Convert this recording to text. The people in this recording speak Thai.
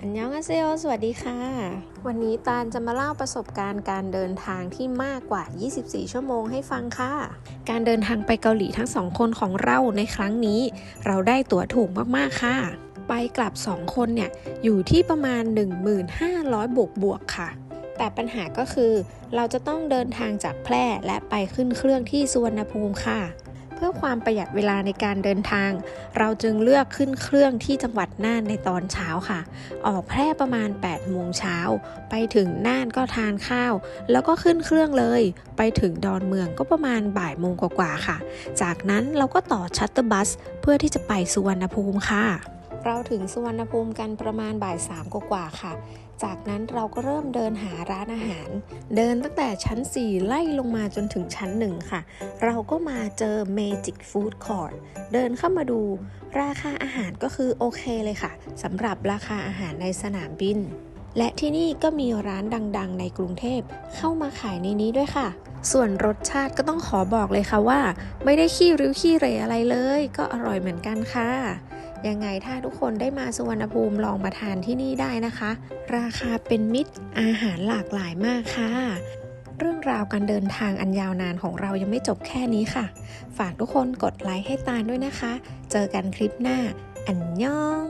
อันยองอาเซโอสวัสดีค่ะ วันนี้ตาลจะมาเล่าประสบการณ์การเดินทางที่มากกว่า 24 ชั่วโมงให้ฟังค่ะ การเดินทางไปเกาหลีทั้งสองคนของเราในครั้งนี้ เราได้ตั๋วถูกมาก ๆ ค่ะ ไปกลับ 2 คนเนี่ย อยู่ที่ประมาณ 1,500 บวกบวกๆค่ะ แต่ปัญหาก็คือ เราจะต้องเดินทางจากแพร่และไปขึ้นเครื่องที่สุวรรณภูมิค่ะ เพื่อความประหยัดเวลาในการเดินทาง เราจึงเลือกขึ้นเครื่องที่จังหวัดน่านในตอนเช้าค่ะ ออกแพร่ประมาณ8โมงเช้า ไปถึงน่านก็ทานข้าว แล้วก็ขึ้นเครื่องเลย ไปถึงดอนเมืองก็ประมาณบ่ายโมงกว่าๆค่ะ จากนั้นเราก็ต่อชัตเตอร์บัสเพื่อที่จะไปสุวรรณภูมิค่ะ เราถึงสุวรรณภูมิกันประมาณบ่ายสามกว่าค่ะ จากนั้นเราก็เริ่มเดินหาร้านอาหาร เดินตั้งแต่ชั้น 4 ไล่ลงมาจนถึงชั้น 1 ค่ะ เราก็มาเจอ Magic Food Court เดินเข้ามาดูราคาอาหารก็คือโอเคเลยค่ะสำหรับราคาอาหารในสนามบิน และที่นี่ก็มีร้านดังๆ ในกรุงเทพเข้ามาขายในนี้ด้วยค่ะส่วนรสชาติก็ต้องขอบอกเลยค่ะว่า ไม่ได้ขี้ริ้วขี้เหรอะไรเลย ก็อร่อยเหมือนกันค่ะ ยังไงถ้าทุกคนได้มาสุวรรณภูมิลองมาทานที่นี่ได้นะคะ ราคาเป็นมิตรอาหารหลากหลายมากค่ะ เรื่องราวการเดินทางอันยาวนานของเรายังไม่จบแค่นี้ค่ะ ฝากทุกคนกดไลค์ให้ตาลด้วยนะคะ เจอกันคลิปหน้า อันยอง